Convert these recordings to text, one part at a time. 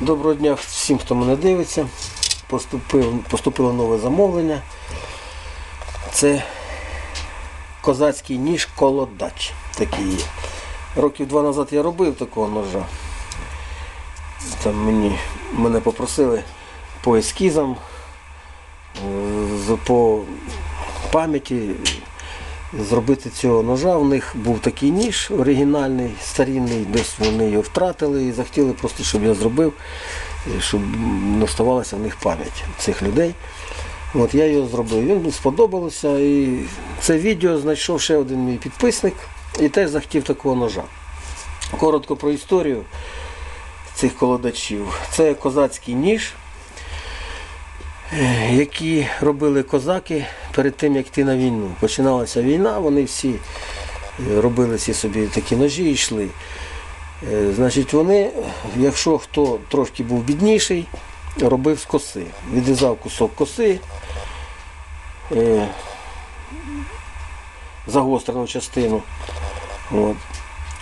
Доброго дня всім, хто мене дивиться. Поступив, поступило нове замовлення. Це козацький ніж колодач. Такий є. Років два назад я робив такого ножа. Там мені, мене попросили по ескізам, е, по пам'яті зробити цього ножа. У них був такий ніж оригінальний, старінний, десь вони його втратили і захотіли просто, щоб я зробив, щоб не оставалася в них пам'ять цих людей. От я його зробив. Він сподобалося. І це відео знайшов ще один мій підписник і теж захотів такого ножа. Коротко про історію цих колодачів. Це козацький ніж, які робили козаки перед тим, як йти на війну. Починалася війна, вони всі е, робили ці собі такі ножі і йшли. Е, Значить, вони, якщо хто трошки був бідніший, робив з коси. Відрізав кусок коси, е, загострену частину. От.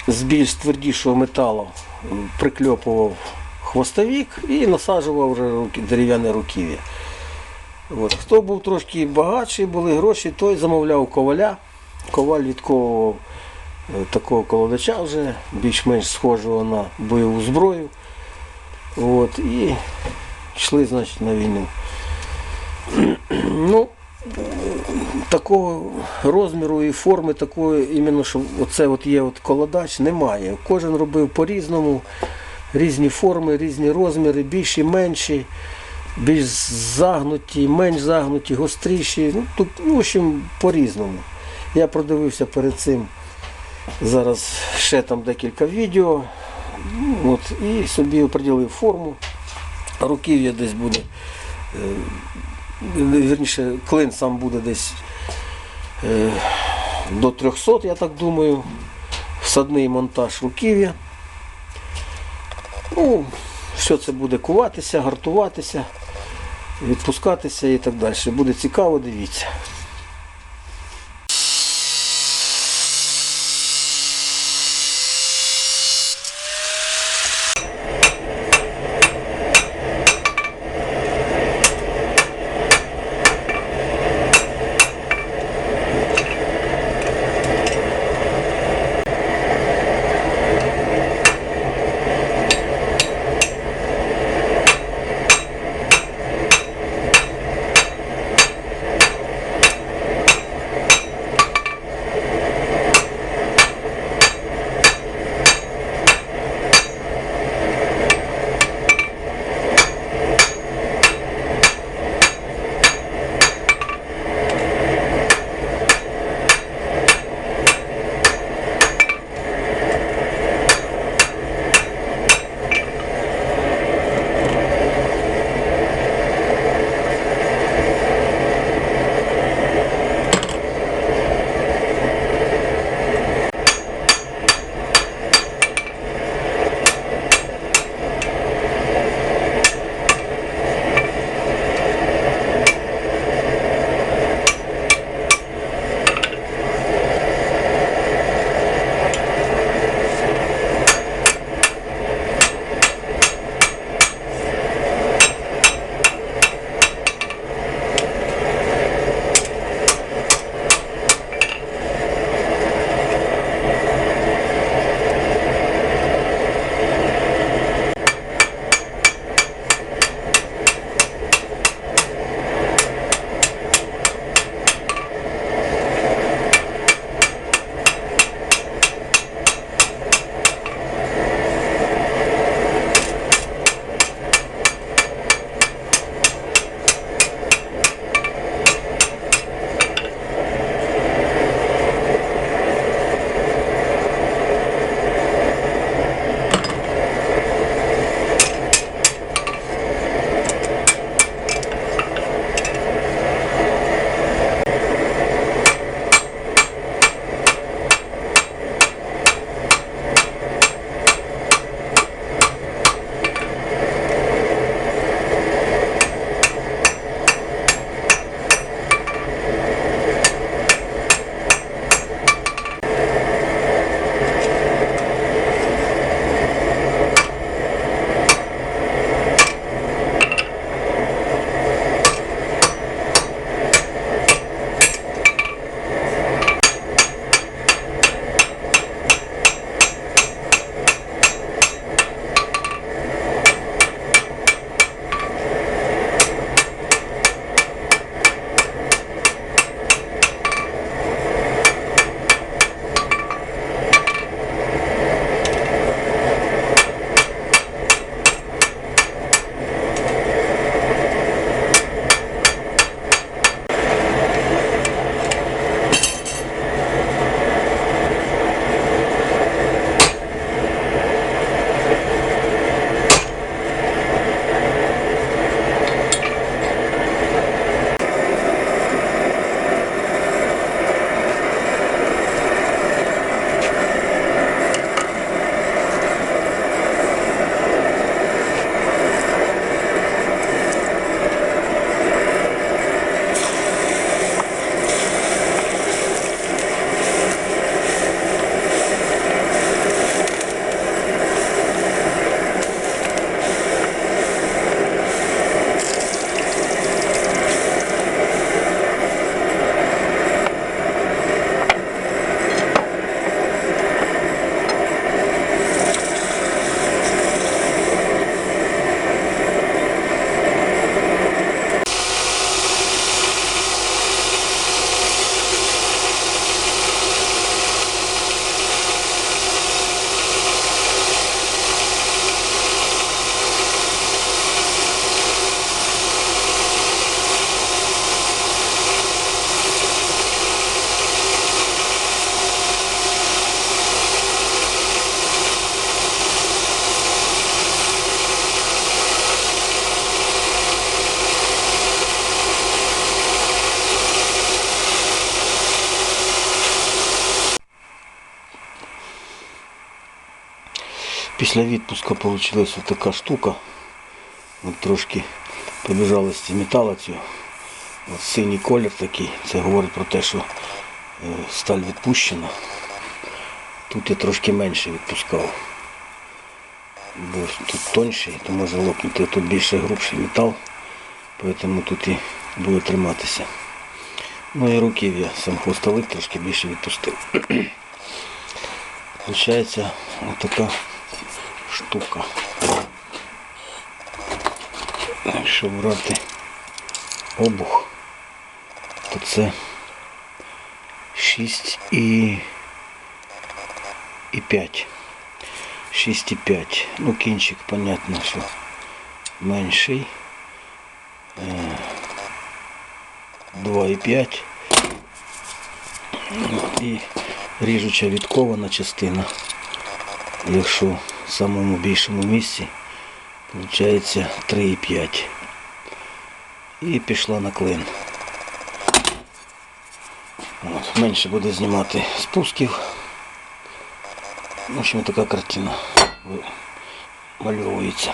З більш твердішого металу прикльопував хвостовік і насаджував вже дерев'яне руків'я. От. Хто був трошки багатший, були гроші, той замовляв коваля. Коваль відковував е, такого колодача вже, більш-менш схожого на бойову зброю. От, і йшли, значить, на війну. Ну, такого розміру і форми такої, іменно, що оце от є от колодач, немає. Кожен робив по-різному, різні форми, різні розміри, більші, менші, більш загнуті, менш загнуті, гостріші. Ну, тут, ну, в общем, по-різному. Я продивився перед цим зараз ще там декілька відео. Ну, От, і собі оприділив форму. Руків'я десь буде. е, Вірніше, клин сам буде десь е, до 300, я так думаю. Всадний монтаж руків'я. Ну, все це буде куватися, гартуватися, відпускатися і так далі. Буде цікаво, дивіться. Після відпуску вийшла така штука. От трошки ці металу цього. От синій колір такий. Це говорить про те, що е, сталь відпущена. Тут я трошки менше відпускав. Бо тут тонший, то може лопнути, тут більше грубший метал, тому тут і буде триматися. Ну і руків я сам хвостовик трошки більше відпустив. Получається така штука. Якщо брати обух, то це 6 і, і 5. 6,5. Ну, кінчик, понятно, що менший. Е, 2,5. І ріжуча відкована частина. Якщо самому більшому місці, виходить 3,5. І пішла на клин. От, менше буде знімати спусків. В общем, така картина мальовується.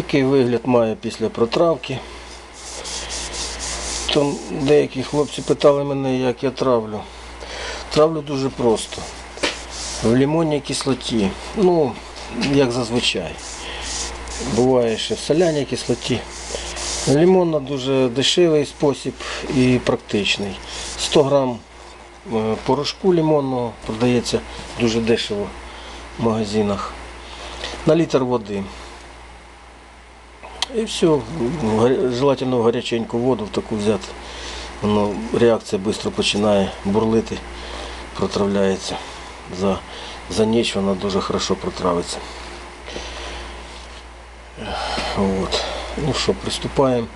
Такий вигляд має після протравки. Там деякі хлопці питали мене, як я травлю. Травлю дуже просто. В лимонній кислоті. Ну, як зазвичай. Буває ще в соляній кислоті. Лимонна дуже дешевий спосіб і практичний. 100 грам е, порошку лимонного продається дуже дешево в магазинах. На літр води. І все, желательно гаряченьку воду в таку взяти. Воно, реакція швидко починає бурлити, протравляється. За, за ніч вона дуже хорошо протравиться. От. Ну що, приступаємо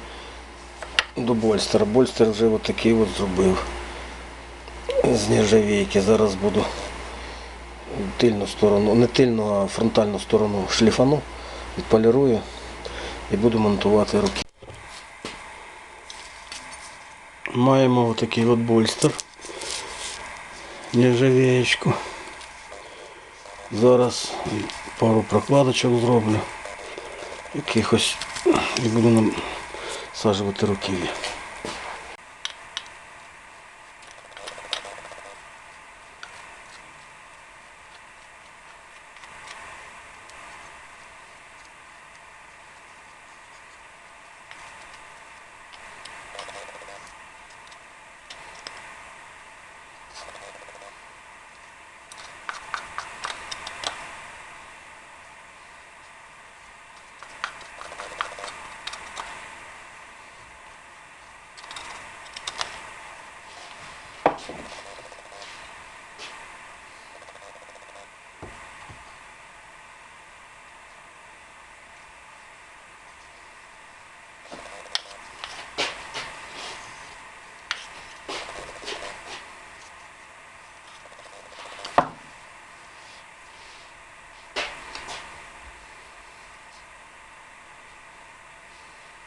до Больстера. Больстер вже от такий от зробив з нержавійки. Зараз буду тильну сторону, не тильну, а фронтальну сторону шліфану, відполірую і буду монтувати руки. Маємо отакий от больстер. нержавеєчку. Зараз пару прокладочок зроблю. Якихось і буду насаджувати руків'я.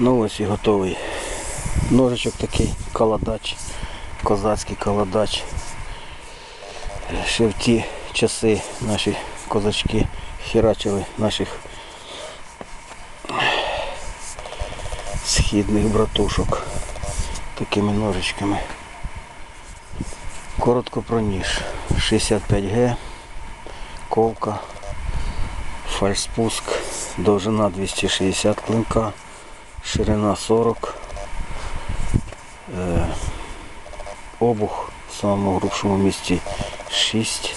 Ну ось і готовий ножичок такий, каладач, козацький каладач. Ще в ті часи наші козачки херачили наших східних братушок такими ножичками. Коротко про ніж. 65Г, ковка, фальспуск, довжина 260 клинка, ширина 40, е, обух в самому грубшому місці 6,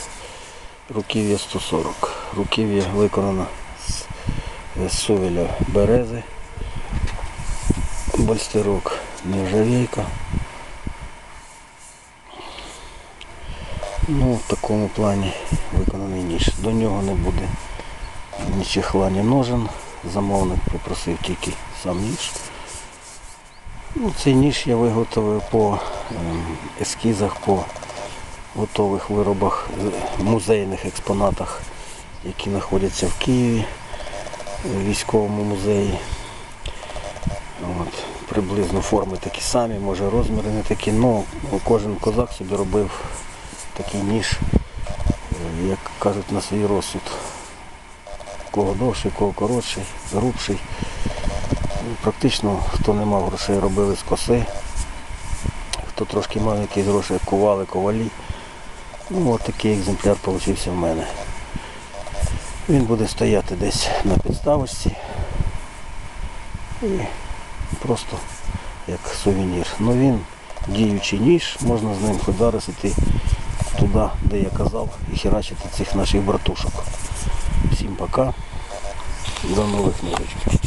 руків'я 140. Руків'я виконано з, з сувеля берези, больстерок нержавейка. Ну, в такому плані виконаний ніж. До нього не буде ні чехла, ні ножен. Замовник попросив тільки сам ніж. Ну, цей ніж я виготовив по ем, ескізах, по готових виробах, е, музейних експонатах, які знаходяться в Києві, в військовому музеї. От, приблизно форми такі самі, може розміри не такі, але кожен козак собі робив такий ніж, е, як кажуть, на свій розсуд. Кого довший, кого коротший, грубший. Практично хто не мав грошей, робили з коси. Хто трошки мав якісь гроші, кували, ковалі. Ну от такий екземпляр вийшов в мене. Він буде стояти десь на підставочці. І просто як сувенір. Ну він діючий ніж, можна з ним хоч туди, де я казав, і херачити цих наших братушок. Всім пока. До нових ножичків.